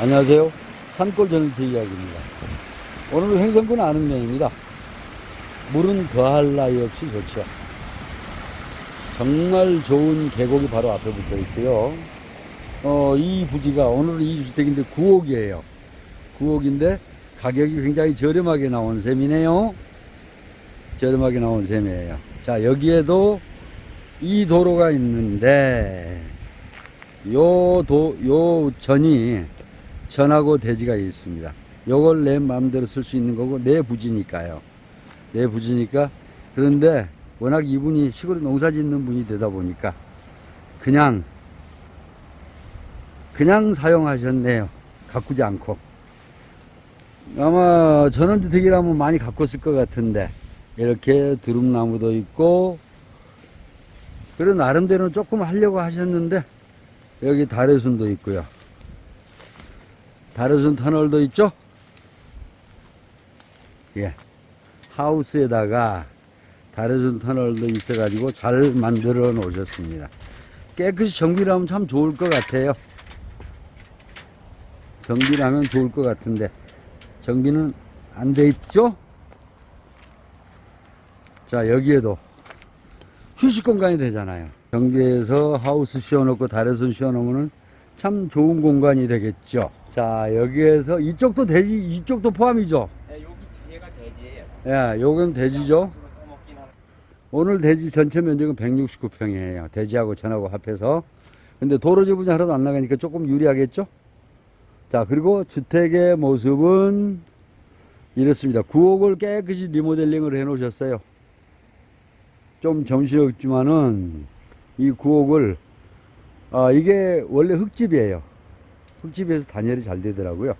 안녕하세요. 산골 전원트 이야기입니다. 오늘은 횡성군 아는면입니다. 물은 더할 나위 없이 좋죠. 정말 좋은 계곡이 바로 앞에 붙어 있고요. 어, 이 부지가 오늘은 이 주택인데 9억이에요. 9억인데 가격이 굉장히 저렴하게 나온 셈이네요. 저렴하게 나온 셈이에요. 자, 여기에도 이 도로가 있는데 요 도, 요 전이 전하고 대지가 있습니다. 요걸 내 마음대로 쓸 수 있는 거고 내 부지니까요. 내 부지니까 그런데 워낙 이분이 시골에 농사 짓는 분이 되다 보니까 그냥 그냥 사용하셨네요. 가꾸지 않고. 아마 전원주택이라면 많이 가꿨을 것 같은데 이렇게 두릅나무도 있고 그리고 나름대로는 조금 하려고 하셨는데 여기 다래순도 있고요. 다래순 터널도 있죠? 예. 하우스에다가 다래순 터널도 있어가지고 잘 만들어 놓으셨습니다. 깨끗이 정비를 하면 참 좋을 것 같아요. 정비를 하면 좋을 것 같은데, 정비는 안 돼 있죠? 자, 여기에도 휴식 공간이 되잖아요. 정비해서 하우스 씌워놓고 다래순 씌워놓으면 참 좋은 공간이 되겠죠. 자, 여기에서 이쪽도 대지, 이쪽도 포함이죠. 네, 여기 뒤에가 돼지예요. 예, 요건. 주로 써먹긴 하는. 오늘 대지 전체 면적은 169평이에요. 대지하고 전하고 합해서. 근데 도로 지분이 하나도 안 나가니까 조금 유리하겠죠? 자, 그리고 주택의 모습은 이렇습니다. 구옥을 깨끗이 리모델링을 해 놓으셨어요. 좀 정신없지만은 이 구옥을, 아, 이게 원래 흙집이에요. 흙집에서 단열이 잘 되더라고요.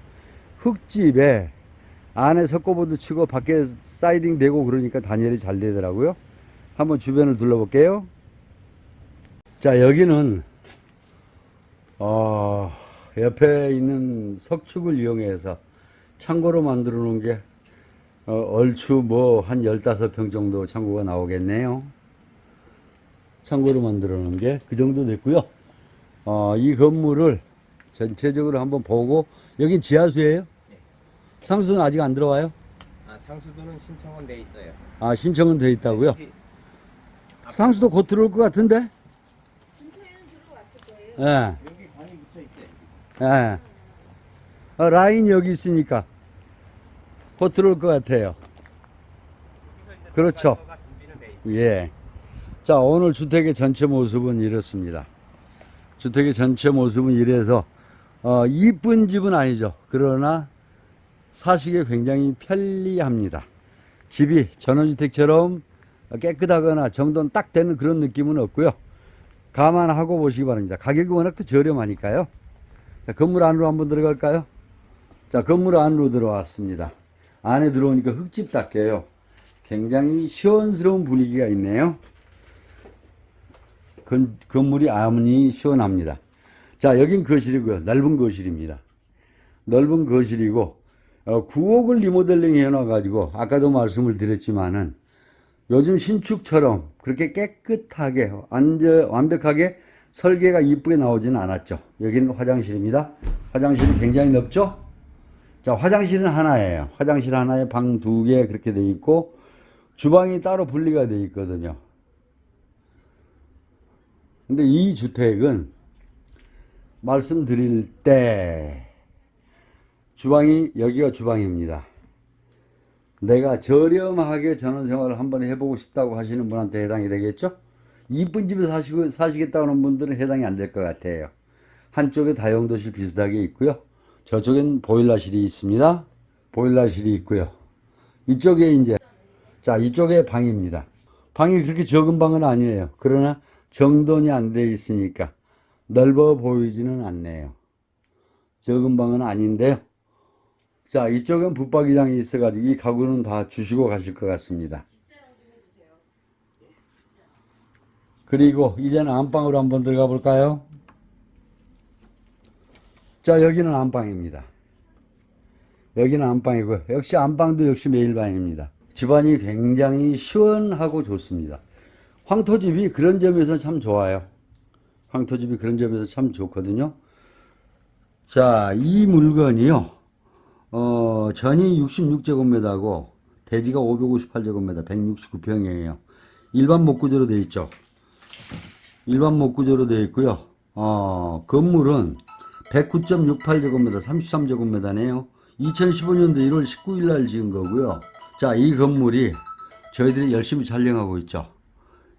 흙집에 안에 석고보드 치고 밖에 사이딩 되고 그러니까 단열이 잘 되더라고요. 한번 주변을 둘러볼게요. 자, 여기는, 어, 옆에 있는 석축을 이용해서 창고로 만들어 놓은 게, 어, 얼추 뭐 한 15평 정도 창고가 나오겠네요. 창고로 만들어 놓은 게 그 정도 됐고요. 어, 이 건물을 전체적으로 한번 보고, 여기 지하수예요? 상수는 아직 안 들어와요? 아 상수도는 신청은 돼 있어요. 아, 신청은 돼 있다고요? 여기 상수도 곧 들어올 것 같은데? 근처에는 들어왔을 거예요. 예, 여기 관이 붙여 있어요. 예. 어, 라인이 여기 있으니까 곧 들어올 것 같아요. 그렇죠. 예. 자, 오늘 주택의 전체 모습은 이렇습니다. 주택의 전체 모습은 이래서, 어, 이쁜 집은 아니죠. 그러나 사시기에 굉장히 편리합니다. 집이 전원주택처럼 깨끗하거나 정돈 딱 되는 그런 느낌은 없고요. 감안하고 보시기 바랍니다. 가격이 워낙 또 저렴하니까요. 자, 건물 안으로 한번 들어갈까요? 자, 건물 안으로 들어왔습니다. 안에 들어오니까 흙집답게요. 굉장히 시원스러운 분위기가 있네요. 건, 건물이 아무리 시원합니다. 자, 여긴 거실이고요. 넓은 거실입니다. 넓은 거실이고, 어, 구옥을 리모델링 해놔가지고, 아까도 말씀을 드렸지만은, 요즘 신축처럼 그렇게 깨끗하게, 완전, 완벽하게 설계가 이쁘게 나오지는 않았죠. 여기는 화장실입니다. 화장실이 굉장히 넓죠? 자, 화장실은 하나예요. 화장실 하나에 방 두 개 그렇게 돼 있고, 주방이 따로 분리가 돼 있거든요. 근데 이 주택은 말씀드릴 때 주방이 여기가 주방입니다. 내가 저렴하게 전원생활을 한번 해보고 싶다고 하시는 분한테 해당이 되겠죠? 이쁜 집에 사시고, 사시겠다고 하는 분들은 해당이 안 될 것 같아요. 한쪽에 다용도실 비슷하게 있고요. 저쪽엔 보일러실이 있습니다. 보일러실이 있고요. 이쪽에 이제, 자, 이쪽에 방입니다. 방이 그렇게 적은 방은 아니에요. 그러나 정돈이 안 돼 있으니까 넓어 보이지는 않네요. 적은 방은 아닌데요. 자, 이쪽엔 붙박이장이 있어가지고 이 가구는 다 주시고 가실 것 같습니다. 그리고 이제는 안방으로 한번 들어가 볼까요? 자, 여기는 안방입니다. 여기는 안방이고요. 역시 안방도 역시 매일방입니다. 집안이 굉장히 시원하고 좋습니다. 황토집이 그런 점에서 참 좋아요. 황토집이 그런 점에서 참 좋거든요. 자, 이 물건이요. 어, 전이 66제곱미터고 대지가 558제곱미터, 169평이에요. 일반 목구조로 되어 있죠. 일반 목구조로 되어 있고요. 어, 건물은 109.68제곱미터, 33제곱미터네요. 2015년도 1월 19일 날 지은 거고요. 자, 이 건물이 저희들이 열심히 촬영하고 있죠.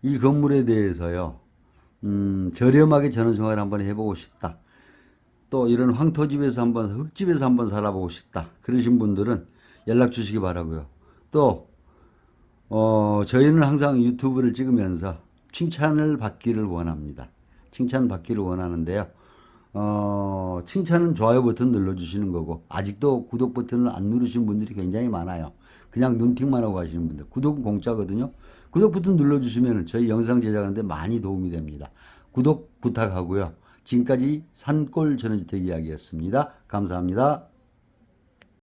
이 건물에 대해서요. 음, 저렴하게 전원생활 한번 해보고 싶다. 또 이런 황토집에서 한번 흙집에서 한번 살아보고 싶다. 그러신 분들은 연락 주시기 바라고요. 또 어, 저희는 항상 유튜브를 찍으면서 칭찬을 받기를 원합니다. 칭찬 받기를 원하는데요. 어, 칭찬은 좋아요 버튼 눌러주시는 거고, 아직도 구독 버튼을 안 누르신 분들이 굉장히 많아요. 그냥 눈팅만 하고 가시는 분들. 구독은 공짜거든요. 구독 버튼 눌러주시면 저희 영상 제작하는데 많이 도움이 됩니다. 구독 부탁하고요. 지금까지 산골 전원주택 이야기였습니다. 감사합니다.